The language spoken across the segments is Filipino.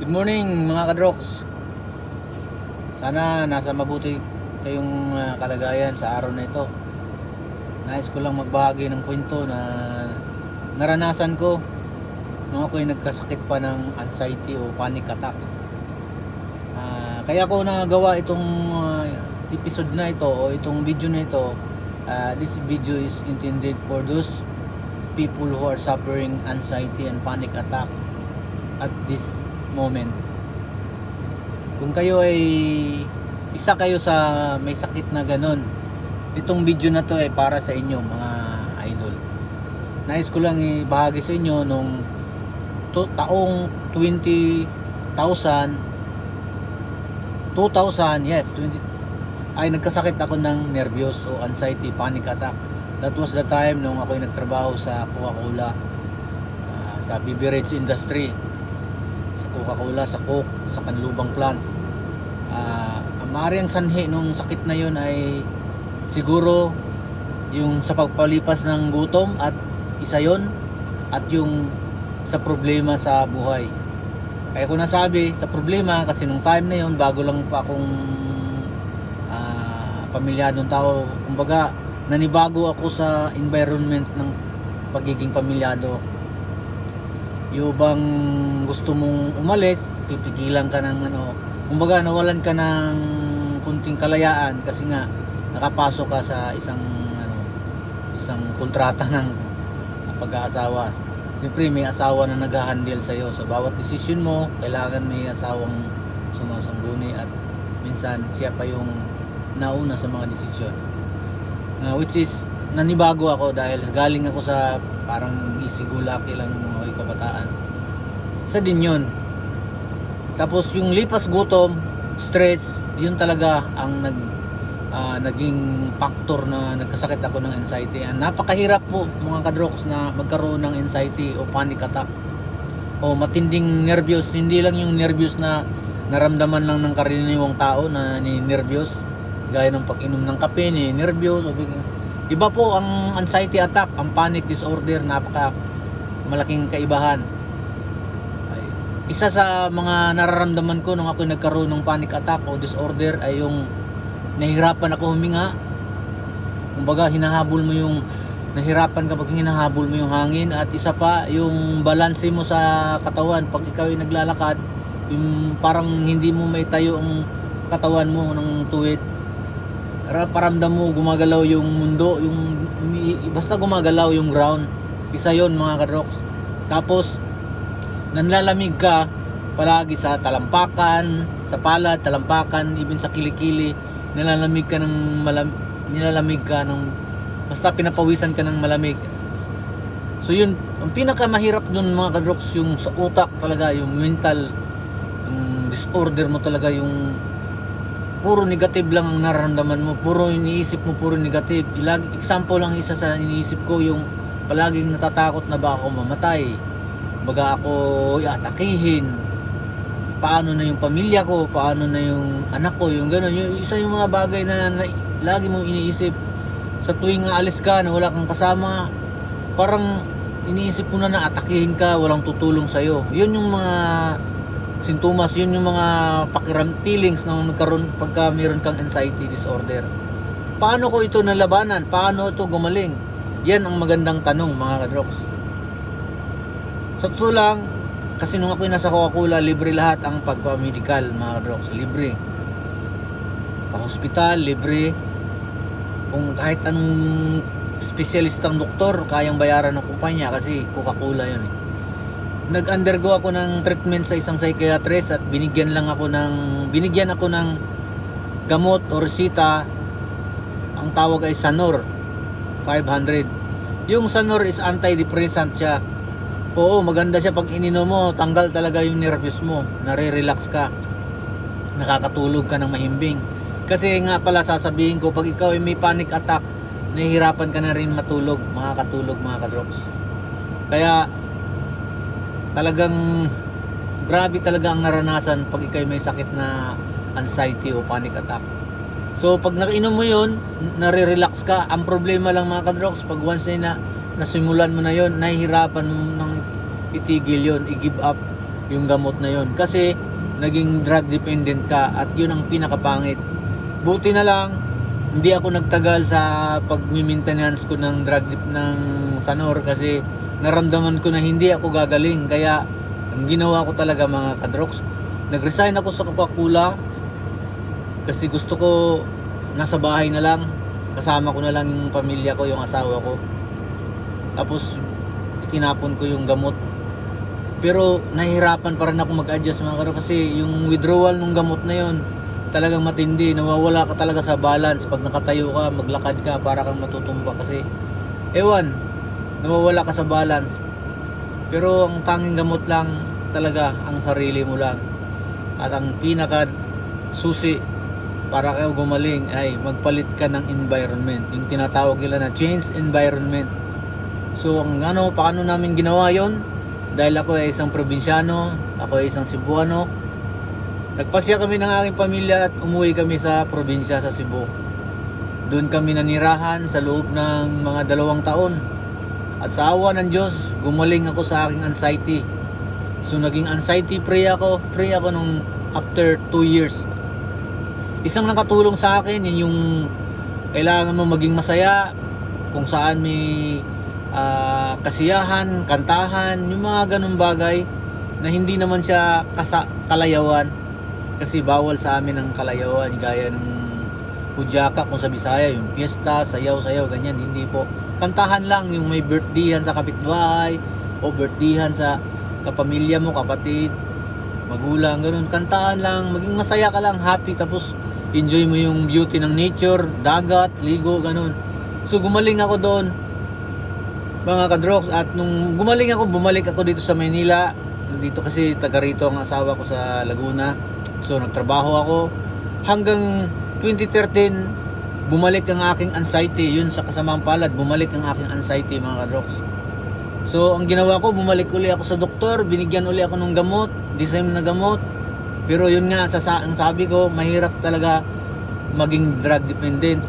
Good morning mga kadroks. Sana nasa mabuti kayong ah, kalagayan sa araw na ito. Nais ko lang magbahagi ng kwento na naranasan ko nung ako'y nagkasakit pa ng anxiety o panic attack. Ah, kaya ko nagawa itong ah, episode na ito o itong video na ito. Ah, this video is intended for those people who are suffering anxiety and panic attack at this moment. Kung kayo ay isa kayo sa may sakit na ganun, itong video na to ay para sa inyo mga idol. Nais ko lang ibahagi sa inyo nung to, taong 20,000 2000, yes, 20 ay nagkasakit ako ng nervyos o anxiety, panic attack. That was the time nung ako'y nagtrabaho sa Coca-Cola ah, sa beverage industry Coca-Cola, sa Coke, sa Kanlubang plant. Ah, ang maaaring sanhi nung sakit na yun ay siguro yung sa pagpalipas ng gutom at isa yon at yung sa problema sa buhay. Kaya ko nasabi sa problema kasi nung time na yon bago lang pa akong ah, pamilyadong tao. Kumbaga, nanibago ako sa environment ng pagiging pamilyado yung bang gusto mong umalis, pipigilan ka ng ano, kumbaga nawalan ka ng kunting kalayaan kasi nga nakapasok ka sa isang ano, isang kontrata ng pag-aasawa. Siyempre may asawa na nag-handle sa iyo. So bawat desisyon mo, kailangan may asawang sumasangguni at minsan siya pa yung nauna sa mga desisyon. Na which is nanibago ako dahil galing ako sa parang isigulaki lang kabataan. Isa din yun. Tapos yung lipas gutom, stress, yun talaga ang nag ah, naging factor na nagkasakit ako ng anxiety. Ang napakahirap po mga kadroks na magkaroon ng anxiety o panic attack o matinding nervyos. Hindi lang yung nervyos na naramdaman lang ng karaniwang tao na ni nervyos gaya ng pag-inom ng kape ni nervyos Iba po ang anxiety attack, ang panic disorder, napaka malaking kaibahan. Isa sa mga nararamdaman ko nung ako nagkaroon ng panic attack o disorder ay yung nahihirapan ako huminga. Kumbaga hinahabol mo yung nahirapan kapag hinahabol mo yung hangin at isa pa yung balanse mo sa katawan pag ikaw ay naglalakad yung parang hindi mo may tayo ang katawan mo ng tuwid Ra- paramdam mo gumagalaw yung mundo, yung basta gumagalaw yung ground. Isa 'yon mga kadroks. Tapos nanlalamig ka palagi sa talampakan, sa palad, talampakan, even sa kilikili, nilalamig ka ng malam nilalamig ka ng basta pinapawisan ka ng malamig. So yun, ang pinakamahirap dun mga kadroks yung sa utak talaga, yung mental yung disorder mo talaga yung puro negative lang ang nararamdaman mo, puro iniisip mo, puro negative. Ilag, example lang isa sa iniisip ko yung palaging natatakot na ba ako mamatay. Baga ako atakihin. Paano na yung pamilya ko, paano na yung anak ko, yung gano'n. Yung, isa yung mga bagay na, na lagi mong iniisip. Sa tuwing aalis ka na wala kang kasama, parang iniisip mo na na atakihin ka, walang tutulong sa'yo. Yun yung mga sintomas, yun yung mga pakiram feelings na magkaroon pagka mayroon kang anxiety disorder. Paano ko ito nalabanan? Paano ito gumaling? Yan ang magandang tanong mga kadroks. Sa totoo lang, kasi nung ako'y nasa Coca-Cola, libre lahat ang pagpamedical mga kadroks. Libre. Pa-hospital, libre. Kung kahit anong spesyalistang doktor, kayang bayaran ng kumpanya kasi Coca-Cola yun eh nag-undergo ako ng treatment sa isang psychiatrist at binigyan lang ako ng binigyan ako ng gamot o resita ang tawag ay Sanor 500 yung Sanor is antidepressant siya. Oo maganda siya pag ininom mo tanggal talaga yung nervous mo. Nare-relax ka. Nakakatulog ka ng mahimbing. Kasi nga pala sasabihin ko pag ikaw ay may panic attack nahihirapan ka na rin matulog. Makakatulog mga kadrops. Kaya talagang grabe talaga ang naranasan pag ikay may sakit na anxiety o panic attack. So pag nakainom mo yun, nare-relax ka. Ang problema lang mga kadroks, pag once na, na nasimulan mo na yon, nahihirapan nang itigil yon, i-give up. yung gamot na yon kasi naging drug dependent ka at yun ang pinakapangit buti na lang hindi ako nagtagal sa pag-maintenance ko ng drug dip ng Sanor kasi naramdaman ko na hindi ako gagaling kaya ang ginawa ko talaga mga kadrox nag-resign ako sa Coca-Cola kasi gusto ko nasa bahay na lang. Kasama ko na lang yung pamilya ko yung asawa ko. Tapos tinapon ko yung gamot. Pero nahihirapan pa rin ako mag-adjust mga karo. Kasi yung withdrawal ng gamot na yon talagang matindi. Nawawala ka talaga sa balance. Pag nakatayo ka maglakad ka para kang matutumba. Kasi ewan nawawala ka sa balance. Pero ang tanging gamot lang talaga ang sarili mo lang. At ang pinaka susi para kayo gumaling ay magpalit ka ng environment. Yung tinatawag nila na change environment. So ang ano paano namin ginawa yon dahil ako ay isang probinsyano ako ay isang Cebuano. Nagpasya kami ng aking pamilya at umuwi kami sa probinsya sa Cebu. Doon kami nanirahan sa loob ng mga dalawang taon. At sa awa ng Diyos gumaling ako sa aking anxiety. So naging anxiety free ako free ako nung after 2 years isang nakatulong sa akin yun yung kailangan mo maging masaya kung saan may ah, kasiyahan, kantahan, yung mga ganung bagay na hindi naman siya kasa, kalayawan. Kasi bawal sa amin ang kalayawan gaya ng Hudyaka kung sa Bisaya yung piyesta, sayaw-sayaw, ganyan hindi po. Kantahan lang yung may birthdayhan sa kapitbahay o birthdayhan sa kapamilya mo, kapatid magulang, ganun. Kantahan lang, maging masaya ka lang, happy tapos enjoy mo yung beauty ng nature, dagat, ligo, ganun. So gumaling ako doon mga kadrox at nung gumaling ako bumalik ako dito sa Maynila. Dito kasi taga rito ang asawa ko sa Laguna. So nagtrabaho ako. Hanggang 2013 bumalik ang aking anxiety. Yun sa kasamang palad bumalik ang aking anxiety mga kadrox so ang ginawa ko bumalik uli ako sa doktor. Binigyan uli ako ng gamot the same na gamot pero yun nga sa, ang sabi ko mahirap talaga maging drug dependent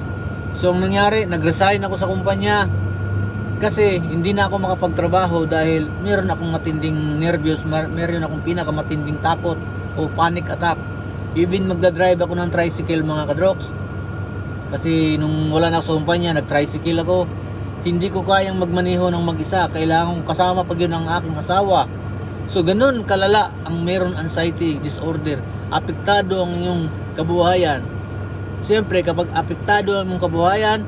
so ang nangyari nag-resign ako sa kumpanya kasi hindi na ako makapagtrabaho dahil meron akong matinding nervyos, meron akong pinakamatinding takot o panic attack. Even magdadrive ako ng tricycle mga kadrox. Kasi nung wala na ako sa kumpanya, nag-tricycle ako. Hindi ko kayang magmaneho ng mag-isa. Kailangan kong kasama pag yun ang aking asawa. So ganun kalala ang meron anxiety disorder. Apektado ang iyong kabuhayan. Siyempre kapag apektado ang iyong kabuhayan,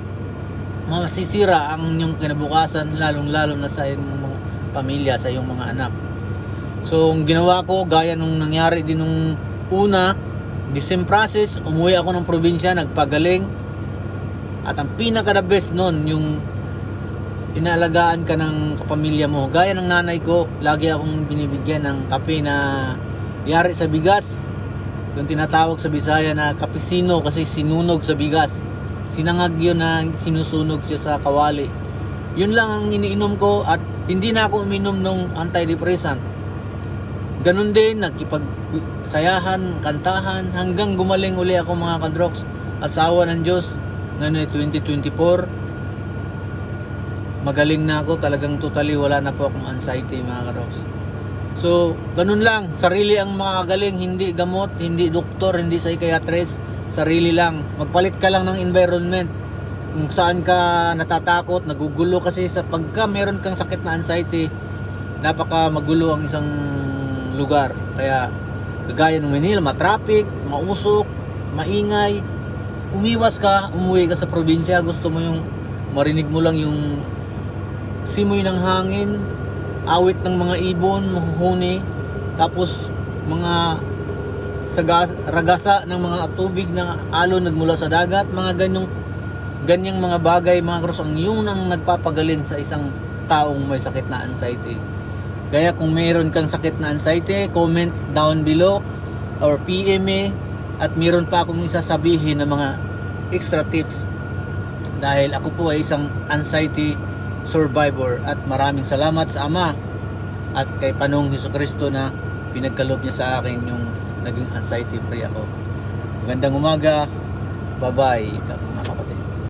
masisira ang inyong kinabukasan lalong lalo na sa iyong mga pamilya, sa iyong mga anak. So, ang ginawa ko, gaya nung nangyari din nung una, the same process, umuwi ako ng probinsya, nagpagaling. At ang pinaka the best nun, yung inaalagaan ka ng kapamilya mo. Gaya ng nanay ko, lagi akong binibigyan ng kape na yari sa bigas. Yung tinatawag sa Bisaya na kapesino kasi sinunog sa bigas sinangag yun na sinusunog siya sa kawali. Yun lang ang iniinom ko at hindi na ako uminom ng antidepressant. Ganun din, nagkipagsayahan, kantahan, hanggang gumaling uli ako mga kadrox. At sa awa ng Diyos, ngayon ay 2024, magaling na ako, talagang totally wala na po akong anxiety mga kadrox. So, ganun lang, sarili ang makagaling, hindi gamot, hindi doktor, hindi psychiatrist, sarili lang. Magpalit ka lang ng environment. Kung saan ka natatakot, nagugulo kasi sa pagka meron kang sakit na anxiety, napaka magulo ang isang lugar. Kaya kagaya ng Manila, matraffic, mausok, maingay. Umiwas ka, umuwi ka sa probinsya, gusto mo yung marinig mo lang yung simoy ng hangin, awit ng mga ibon, mahuhuni, tapos mga sa gas- ragasa ng mga tubig na alon nagmula sa dagat, mga ganyong ganyang mga bagay, mga cross ang yun ang nagpapagaling sa isang taong may sakit na anxiety. Kaya kung mayroon kang sakit na anxiety, comment down below or PM me at mayroon pa akong isasabihin na mga extra tips dahil ako po ay isang anxiety survivor at maraming salamat sa Ama at kay Panong Hesus Kristo na pinagkaloob niya sa akin yung naging anxiety free ako. Magandang umaga. Bye-bye.